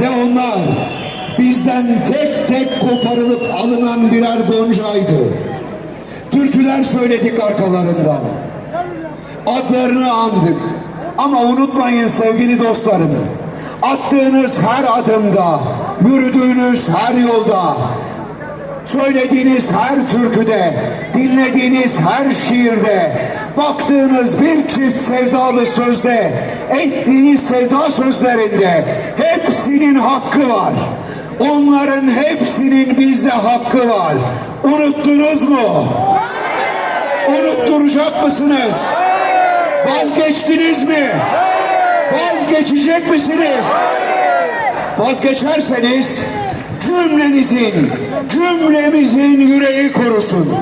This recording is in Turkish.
Ve onlar bizden tek tek koparılıp alınan birer goncaydı. Türküler söyledik arkalarından. Adlarını andık. Ama unutmayın sevgili dostlarım. Attığınız her adımda, yürüdüğünüz her yolda, söylediğiniz her türküde, dinlediğiniz her şiirde, baktığınız bir çift sevdalı sözde, ettiğiniz sevda sözlerinde hepsinin hakkı var. Onların hepsinin bizde hakkı var. Unuttunuz mu? Unutturacak mısınız? Vazgeçtiniz mi? Vazgeçecek misiniz? Vazgeçerseniz cümlenizin, cümlemizin yüreği kurusun.